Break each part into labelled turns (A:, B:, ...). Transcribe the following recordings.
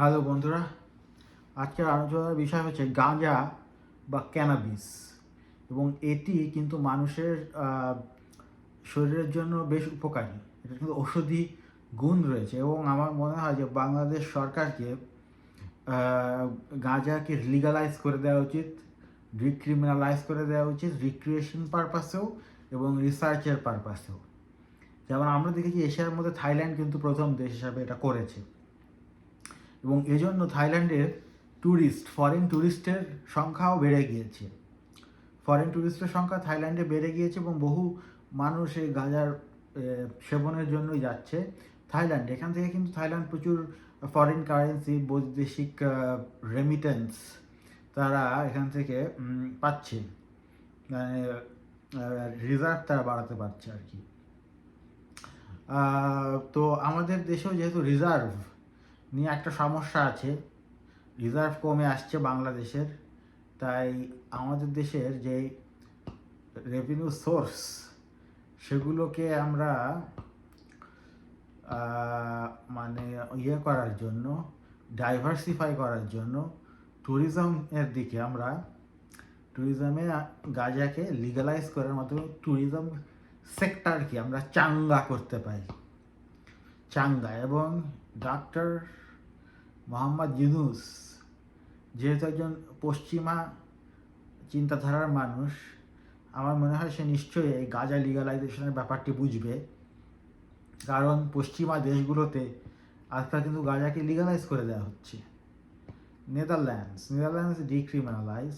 A: Hello বন্ধুরা, আজকের আলোচনার বিষয় হচ্ছে গাঁজা বা ক্যানাবিস এবং এটি কিন্তু মানুষের শরীরের জন্য বেশ উপকারী। এটা কিন্তু ঔষধি গুণ রয়েছে এবং আমার মনে হয় যে বাংলাদেশ সরকারকে গাঁজাকে লিগালাইজ করে দেওয়া উচিত রিক্রিমিনালাইজ করে দেওয়া উচিত রিক্রিয়েশন পারপাসেও এবং রিসার্চের পারপাসেও যেমন আমরা দেখেছি এশিয়ার মধ্যে থাইল্যান্ড কিন্তু প্রথম দেশ হিসাবে এটা করেছে। এবং এজন্য থাইল্যান্ডের ট্যুরিস্ট ফরেন ট্যুরিস্টের সংখ্যাও বেড়ে গিয়েছে। ফরেন ট্যুরিস্টের সংখ্যা থাইল্যান্ডে বেড়ে গিয়েছে এবং বহু মানুষ এই গাঁজার সেবনের জন্যই যাচ্ছে থাইল্যান্ড। এখান থেকে কিন্তু থাইল্যান্ড প্রচুর ফরেন কারেন্সি বৈদেশিক রেমিটেন্স তারা এখান থেকে পাচ্ছে। মানে রিজার্ভ তারা বাড়াতে পারছে আর কি। তো আমাদের দেশেও যেহেতু রিজার্ভ নিয়ে একটা সমস্যা আছে। রিজার্ভ কমে আসছে বাংলাদেশের। তাই আমাদের দেশের যে রেভিনিউ সোর্স সেগুলোকে আমরা মানে ইয়ে করার জন্য ডাইভার্সিফাই করার জন্য ট্যুরিজমের দিকে আমরা ট্যুরিজমে গাজাকে লিগালাইজ করার মাধ্যমে ট্যুরিজম সেক্টরকে আমরা চাঙ্গা করতে পারি। চাঙ্গা এবং ডাক্তার মোহাম্মদ ইউনুস যেহেতু একজন পশ্চিমা চিন্তাধারার মানুষ, আমার মনে হয় সে নিশ্চয়ই এই গাজা লিগালাইজেশনের ব্যাপারটি বুঝবে। কারণ পশ্চিমা দেশগুলোতে আজকাল কিন্তু গাজাকে লিগালাইজ করে দেওয়া হচ্ছে। নেদারল্যান্ডস নেদারল্যান্ডস ডিক্রিমিনালাইজ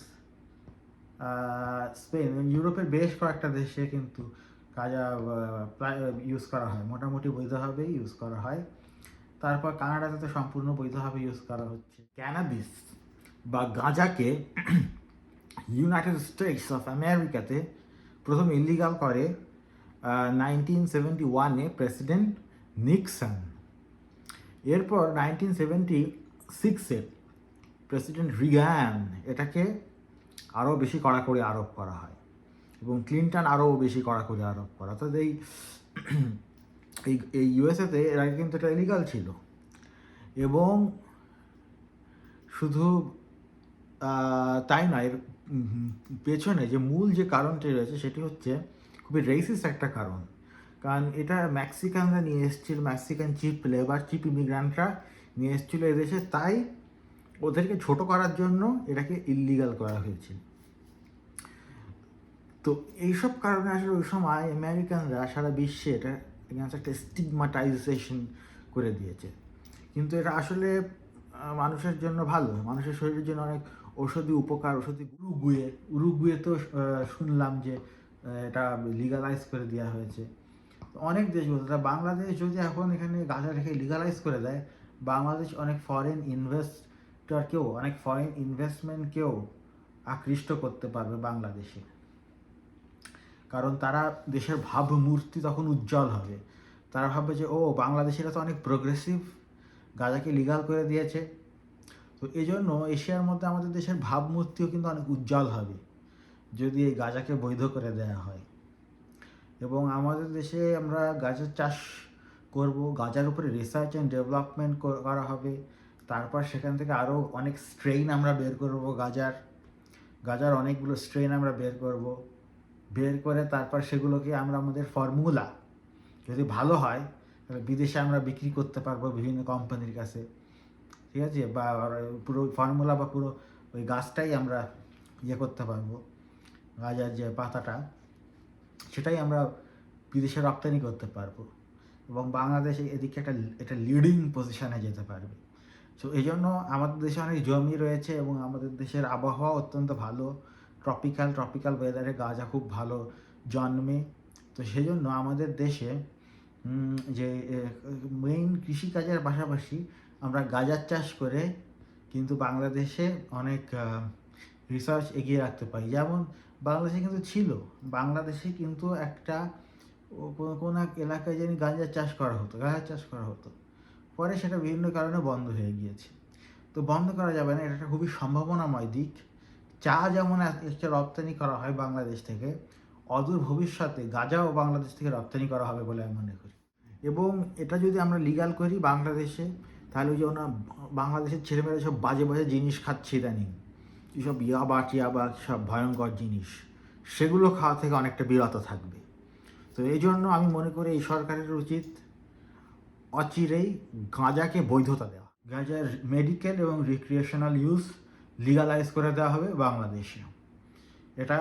A: স্পেন ইউরোপের বেশ কয়েকটা দেশে কিন্তু গাঁজা ইউজ করা হয়। মোটামুটি বৈধভাবে ইউজ করা হয়। তারপর কানাডাতে তো সম্পূর্ণ বৈধভাবে ইউজ করা হচ্ছে। ক্যানাবিস বা গাঁজাকে ইউনাইটেড স্টেটস অফ আমেরিকাতে প্রথম ইলিগাল করে নাইনটিন সেভেন্টি ওয়ানে প্রেসিডেন্ট নিক্সন এরপর নাইনটিন সেভেন্টি সিক্সে প্রেসিডেন্ট রিগান এটাকে আরও বেশি কড়াকড়ি আরোপ করা হয় এবং ক্লিনটন আরও বেশি কড়াকড়ি আরোপ করা অর্থাৎ এই এই এই ইউএসএতে এর আগে কিন্তু এটা ইলিগাল ছিল। এবং শুধু তাই নয়, এর পেছনে যে মূল যে কারণটি রয়েছে সেটি হচ্ছে খুবই রেসিস একটা কারণ। কারণ এটা ম্যাক্সিকানরা নিয়ে এসেছিল ম্যাক্সিকান চিপ লেবার চিপ ইমিগ্রান্টরা নিয়ে এসেছিল এদেশে। তাই ওদেরকে ছোট করার জন্য এটাকে ইল্লিগাল করা হয়েছিল। তো এইসব কারণে আসলে ওই সময় আমেরিকানরা সারা বিশ্বে এটা এগেন্স্ট একটা স্টিগমাটাইজেশন করে দিয়েছে। কিন্তু এটা আসলে মানুষের জন্য ভালো। মানুষের শরীরের জন্য অনেক ঔষধি উপকার, ঔষধি উরুগুয়ে উরুগুয়ে তো শুনলাম যে এটা লিগালাইজ করে দেওয়া হয়েছে। অনেক দেশগুলো তা বাংলাদেশ যদি এখন এখানে গাঁজা রেখে লিগালাইজ করে দেয়, বাংলাদেশ অনেক ফরেন ইনভেস্টরকেও অনেক ফরেন ইনভেস্টমেন্টকেও আকৃষ্ট করতে পারবে বাংলাদেশে। কারণ তারা দেশের ভাবমূর্তি তখন উজ্জ্বল হবে। তারা ভাববে যে, ও, বাংলাদেশিরা তো অনেক প্রোগ্রেসিভ গাঁজাকে লিগাল করে দিয়েছে। তো এই জন্য এশিয়ার মধ্যে আমাদের দেশের ভাবমূর্তিও কিন্তু অনেক উজ্জ্বল হবে, যদি এই গাঁজাকে বৈধ করে দেওয়া হয়। এবং আমাদের দেশে আমরা গাঁজার চাষ করব, গাঁজার উপরে রিসার্চ অ্যান্ড ডেভেলপমেন্ট করা হবে। তারপর সেখান থেকে আরও অনেক স্ট্রেইন আমরা বের করব গাজার। গাজার অনেকগুলো স্ট্রেইন আমরা বের করব। বের করে তারপর সেগুলোকে আমরা আমাদের ফর্মুলা যদি ভালো হয়, তাহলে বিদেশে আমরা বিক্রি করতে পারব বিভিন্ন কোম্পানির কাছে। ঠিক আছে? বা পুরো ফর্মুলা বা পুরো ওই গাছটাই আমরা ইয়ে করতে পারব। গাজার যে পাতাটা, সেটাই আমরা বিদেশে রপ্তানি করতে পারব। এবং বাংলাদেশ এদিকে একটা একটা লিডিং পজিশানে যেতে পারবে। সো এই জন্য আমাদের দেশে অনেক জমি রয়েছে এবং আমাদের দেশের আবহাওয়া অত্যন্ত ভালো। ট্রপিক্যাল ট্রপিক্যাল ওয়েদারে গাঁজা খুব ভালো জন্মে। তো সেই জন্য আমাদের দেশে যে মেইন কৃষিকাজের পাশাপাশি আমরা গাঁজার চাষ করে কিন্তু বাংলাদেশে অনেক রিসার্চ এগিয়ে রাখতে পারি। যেমন বাংলাদেশে কিন্তু ছিল, বাংলাদেশে কিন্তু একটা কোনো কোনো এক এলাকায় যেন গাঁজার চাষ করা হতো গাঁজার চাষ করা হতো। পরে সেটা বিভিন্ন কারণে বন্ধ হয়ে গিয়েছে। তো বন্ধ করা যাবে না, এটা একটা খুবই সম্ভাবনাময় দিক। চা যেমন একটা রপ্তানি করা হয় বাংলাদেশ থেকে, অদূর ভবিষ্যতে গাঁজাও বাংলাদেশ থেকে রপ্তানি করা হবে বলে আমি মনে করি। এবং এটা যদি আমরা লিগাল করি বাংলাদেশে, তাহলে ওই যে ওনা বাংলাদেশের ছেলেমেয়েরা সব বাজে বাজে জিনিস খাচ্ছে ইদানিং। এইসব ইয়াবা টিয়াবা সব ভয়ঙ্কর জিনিস। সেগুলো খাওয়া থেকে অনেকটা বিরত থাকবে। তো এই জন্য আমি মনে করি এই সরকারের উচিত অচিরেই গাঁজাকে বৈধতা দেওয়া। গাঁজার মেডিকেল এবং রিক্রিয়েশনাল ইউজ লিগালাইজ করে দেওয়া হবে বাংলাদেশে এটা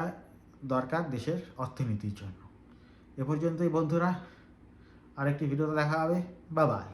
A: দরকার দেশের অর্থনীতির জন্য। এ পর্যন্তই বন্ধুরা, আরেকটি ভিডিওতে দেখা হবে। বা বাই